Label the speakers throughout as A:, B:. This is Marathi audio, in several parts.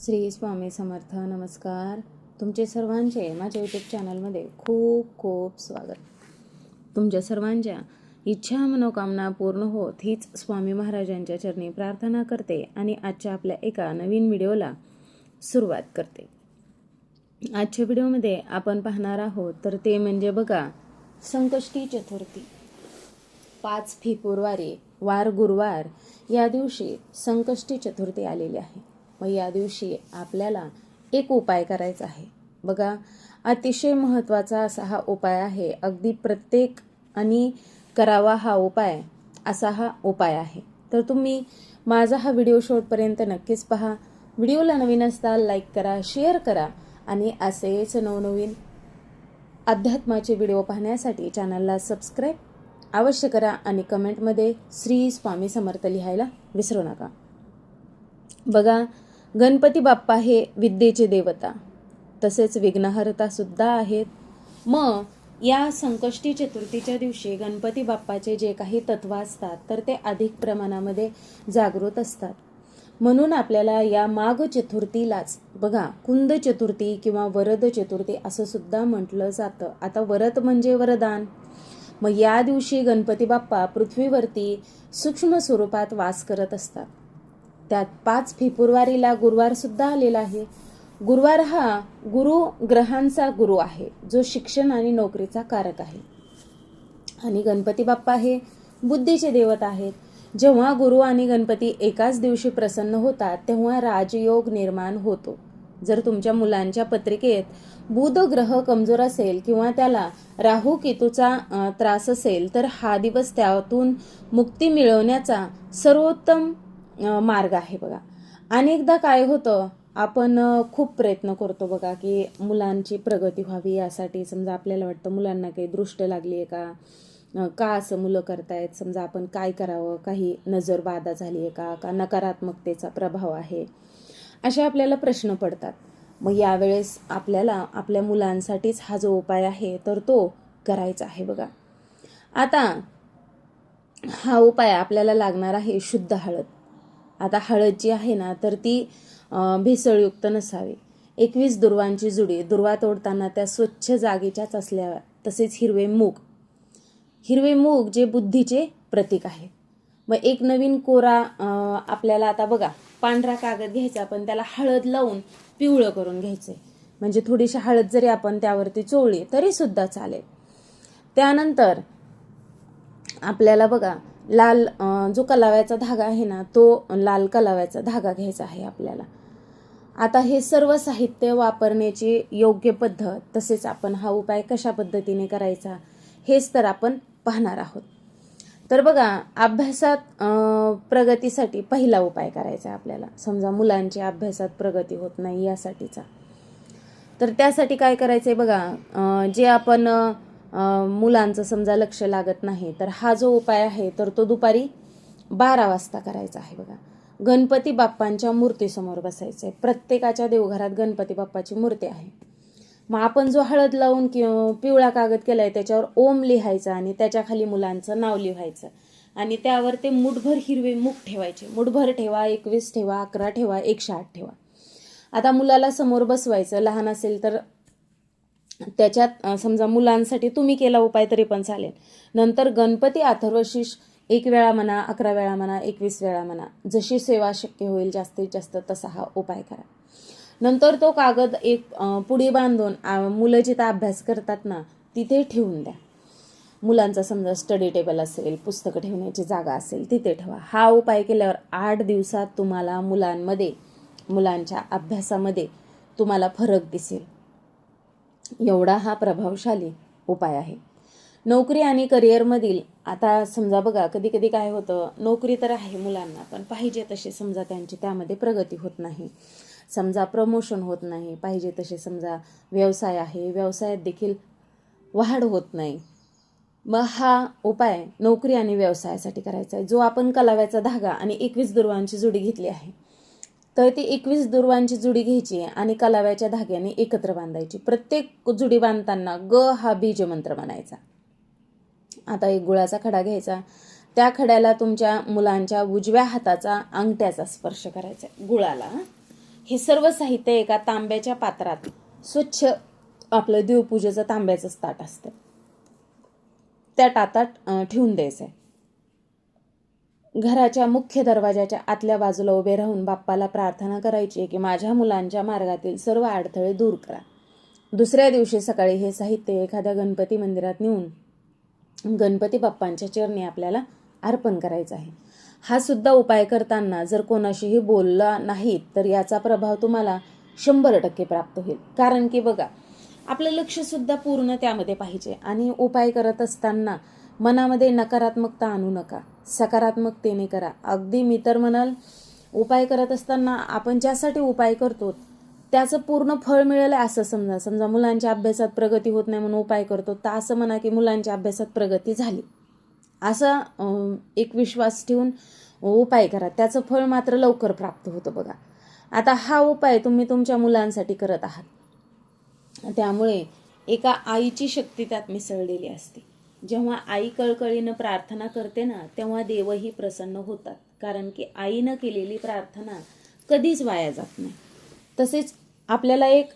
A: श्री स्वामी समर्थ नमस्कार. तुमचे सर्वांचे माझ्या यूट्यूब चॅनलमध्ये खूप खूप स्वागत. तुमच्या सर्वांच्या इच्छा मनोकामना पूर्ण होत हीच स्वामी महाराजांच्या चरणी प्रार्थना करते आणि आजच्या आपल्या एका नवीन व्हिडिओला सुरुवात करते. आजच्या व्हिडिओमध्ये आपण पाहणार आहोत तर ते म्हणजे बघा संकष्टी चतुर्थी. पाच फेब्रुवारी वार गुरुवार या दिवशी संकष्टी चतुर्थी आलेली आहे. मग या दिवशी आपल्याला एक उपाय करायचा आहे. बघा अतिशय महत्त्वाचा असा हा उपाय आहे. अगदी प्रत्येक आणि करावा हा उपाय असा हा उपाय आहे. तर तुम्ही माझा हा व्हिडिओ शॉर्टपर्यंत नक्कीच पहा. व्हिडिओला नवीन असताल लाईक करा शेअर करा आणि असेच नवनवीन अध्यात्माचे व्हिडिओ पाहण्यासाठी चॅनलला सबस्क्राईब अवश्य करा आणि कमेंटमध्ये श्री स्वामी समर्थ लिहायला विसरू नका. बघा गणपती बाप्पा हे विद्येचे देवता. तसेच विघ्नहर्तासुद्धा आहेत. मग या संकष्टी चतुर्थीच्या दिवशी गणपती बाप्पाचे जे काही तत्व असतात तर ते अधिक प्रमाणामध्ये जागृत असतात. म्हणून आपल्याला या माघ चतुर्थीलाच बघा कुंद चतुर्थी किंवा वरद चतुर्थी असं सुद्धा म्हटलं जातं. आता वरद म्हणजे वरदान. मग या दिवशी गणपती बाप्पा पृथ्वीवरती सूक्ष्म स्वरूपात वास करत असतात. त्यात पाच फेब्रुवारीला गुरुवार सुद्धा आलेला आहे. गुरुवार हा गुरु ग्रहांचा गुरु आहे जो शिक्षण आणि नोकरीचा कारक आहे. आणि गणपती बाप्पा हे बुद्धीचे देवत आहेत. जेव्हा गुरु आणि गणपती एकाच दिवशी प्रसन्न होतात तेव्हा राजयोग निर्माण होतो. जर तुमच्या मुलांच्या पत्रिकेत बुध ग्रह कमजोर असेल किंवा त्याला राहू केतूचा त्रास असेल तर हा दिवस त्यातून मुक्ती मिळवण्याचा सर्वोत्तम मार्ग आहे बघा. अनेकदा काय होतं आपण खूप प्रयत्न करतो बघा की मुलांची प्रगती व्हावी यासाठी. समजा आपल्याला वाटतं मुलांना काही दृष्ट लागली आहे का? का असं मुलं करतायत? समजा आपण काय करावं? काही नजरबाधा झाली आहे का? का नकारात्मकतेचा प्रभाव आहे? असे आपल्याला प्रश्न पडतात. मग यावेळेस आपल्याला आपल्या मुलांसाठीच हा जो उपाय आहे तर तो करायचा आहे बघा. आता हा उपाय आपल्याला लागणार आहे शुद्ध हळद. आता हळद जी आहे ना तर ती भेसळयुक्त नसावी. एकवीस दुर्वांची जुडी दुर्वा तोडताना त्या स्वच्छ जागेच्याच असल्याव्या तसेच हिरवे मूग. हिरवे मूग जे बुद्धीचे प्रतीक आहे. मग एक नवीन कोरा आपल्याला आता बघा पांढरा कागद घ्यायचा पण त्याला हळद लावून पिवळं करून घ्यायचं म्हणजे थोडीशी हळद जरी आपण त्यावरती चोळली तरी सुद्धा चालेल. त्यानंतर आपल्याला बघा लाल जो कलाव्याचा धागा आहे ना तो लाल कलाव्याचा धागा घ्यायचा आहे आपल्याला. आता हे सर्व साहित्य वापरण्याची योग्य पद्धत तसेच आपण हा उपाय कशा पद्धतीने करायचा हेच तर आपण पाहणार आहोत. तर बघा अभ्यासात प्रगतीसाठी पहिला उपाय करायचा आपल्याला. समजा मुलांची अभ्यासात प्रगती होत नाही यासाठीचा. तर त्यासाठी काय करायचं आहे बघा जे आपण मुलांचं समजा लक्ष लागत नाही तर हा जो उपाय आहे तर तो दुपारी बारा वाजता करायचा आहे बघा. गणपती बाप्पांच्या मूर्तीसमोर बसायचं आहे. प्रत्येकाच्या देवघरात गणपती बाप्पाची मूर्ती आहे. मग आपण जो हळद लावून कि पिवळा कागद केला आहे त्याच्यावर ओम लिहायचा आणि त्याच्याखाली मुलांचं नाव लिहायचं. आणि त्यावर ते मुठभर हिरवे मुख ठेवायचे. मुठभर ठेवा एकवीस ठेवा अकरा ठेवा एकशे आठ ठेवा. आता मुलाला समोर बसवायचं. लहान असेल तर त्याच्यात समजा मुलांसाठी तुम्ही केला उपाय तरी पण चालेल. नंतर गणपती अथर्वशीष एक वेळा म्हणा अकरा वेळा म्हणा एकवीस वेळा म्हणा जशी सेवा शक्य होईल जास्तीत जास्त तसा हा उपाय करा. नंतर तो कागद एक पुढे बांधून मुलं जिथं अभ्यास करतात ना तिथे ठेवून द्या. मुलांचा समजा स्टडी टेबल असेल पुस्तकं ठेवण्याची जागा असेल तिथे ठेवा. हा उपाय केल्यावर आठ दिवसात तुम्हाला मुलांमध्ये मुलांच्या अभ्यासामध्ये तुम्हाला फरक दिसेल. एवढा हा प्रभावशाली उपाय आहे. नोकरी आणि करिअरमधील आता समजा बघा कधी कधी काय होतं नोकरी तर आहे मुलांना पण पाहिजे तशी समजा त्यांची त्यामध्ये प्रगती होत नाही. समजा प्रमोशन होत नाही पाहिजे तसे समजा व्यवसाय आहे व्यवसायात देखील वाढ होत नाही. मग हा उपाय नोकरी आणि व्यवसायासाठी करायचा आहे जो आपण कलाव्याचा धागा आणि एकवीस दुर्वांची जुडी घेतली आहे. तर ती एकवीस दुर्वांची जुडी घ्यायची आणि कलाव्याच्या धाग्याने एकत्र बांधायची. प्रत्येक जुडी बांधताना ग हा बीज मंत्र म्हणायचा. आता एक गुळाचा खडा घ्यायचा. त्या खड्याला तुमच्या मुलांच्या उजव्या हाताचा अंगठ्याचा स्पर्श करायचा. गुळाला. हे सर्व साहित्य एका तांब्याच्या पात्रात स्वच्छ आपलं देवपूजेचं तांब्याचंच ताट असतं. त्या टातात ठेवून द्यायचं आहे घराच्या मुख्य दरवाजाच्या आतल्या बाजूला उभे राहून बाप्पाला प्रार्थना करायची की माझ्या मुलांच्या मार्गातील सर्व अडथळे दूर करा. दुसऱ्या दिवशी सकाळी हे साहित्य एखाद्या गणपती मंदिरात नेऊन गणपती बाप्पांच्या चरणी आपल्याला अर्पण करायचं आहे. हा सुद्धा उपाय करताना जर कोणाशीही बोलला नाहीत तर याचा प्रभाव तुम्हाला शंभर टक्के प्राप्त होईल. कारण की बघा आपलं लक्षसुद्धा पूर्ण त्यामध्ये पाहिजे आणि उपाय करत असताना मनामध्ये नकारात्मकता आणू नका. सकारात्मकतेने करा. अगदी मी तर म्हणाल उपाय करत असताना आपण ज्यासाठी उपाय करतो त्याचं पूर्ण फळ मिळेल असं समजा. समजा मुलांच्या अभ्यासात प्रगती होत नाही म्हणून उपाय करतो तर असं म्हणा की मुलांच्या अभ्यासात प्रगती झाली. असा एक विश्वास ठेवून उपाय करा. त्याचं फळ मात्र लवकर प्राप्त होतं बघा. आता हा उपाय तुम्ही तुमच्या मुलांसाठी करत आहात. त्यामुळे एका आईची शक्ती त्यात मिसळलेली असते. जेव्हा आई कळकळीनं प्रार्थना करते ना तेव्हा देवही प्रसन्न होतात. कारण की आईनं केलेली प्रार्थना कधीच वाया जात नाही. तसेच आपल्याला एक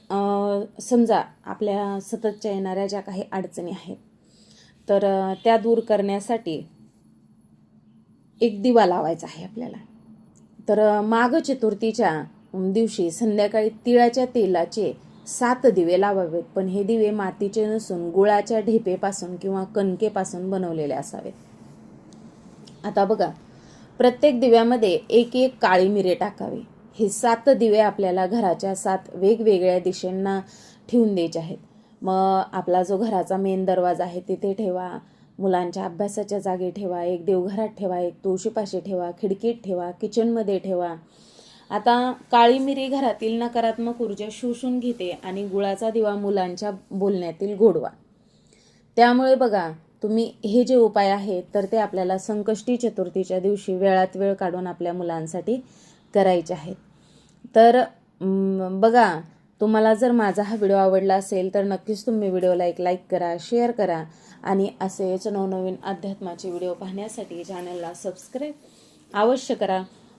A: समजा आपल्या सततच्या येणाऱ्या ज्या काही अडचणी आहेत तर त्या दूर करण्यासाठी एक दिवा लावायचा आहे आपल्याला. तर माघ चतुर्थीच्या दिवशी संध्याकाळी तिळाच्या तेलाचे सात दिवे लावावेत पण हे दिवे मातीचे नसून गुळाच्या ढेपेपासून किंवा कणकेपासून बनवलेले असावेत. आता बघा प्रत्येक दिव्यामध्ये एक एक काळी मिरे टाकावे. हे सात दिवे आपल्याला घराच्या सात वेगवेगळ्या दिशेंना ठेवून द्यायचे आहेत. मग आपला जो घराचा मेन दरवाजा आहे तिथे ठेवा मुलांच्या अभ्यासाच्या जागी ठेवा एक देवघरात ठेवा एक तुळशीपाशी ठेवा खिडकीत ठेवा किचनमध्ये ठेवा. आता काळी मिरी घरातील नकारात्मक ऊर्जा शोषून घेते आणि गुळाचा दिवा मुलांच्या बोलण्यातील गोडवा. त्यामुळे बघा तुम्ही हे जे उपाय आहेत तर ते आपल्याला संकष्टी चतुर्थीच्या दिवशी वेळात वेळ काढून आपल्या मुलांसाठी करायचे आहेत. तर बघा तुम्हाला जर माझा हा व्हिडिओ आवडला असेल तर नक्कीच तुम्ही व्हिडिओला एक लाईक करा शेअर करा आणि असेच नवनवीन अध्यात्माचे व्हिडिओ पाहण्यासाठी चॅनलला सबस्क्राईब अवश्य करा.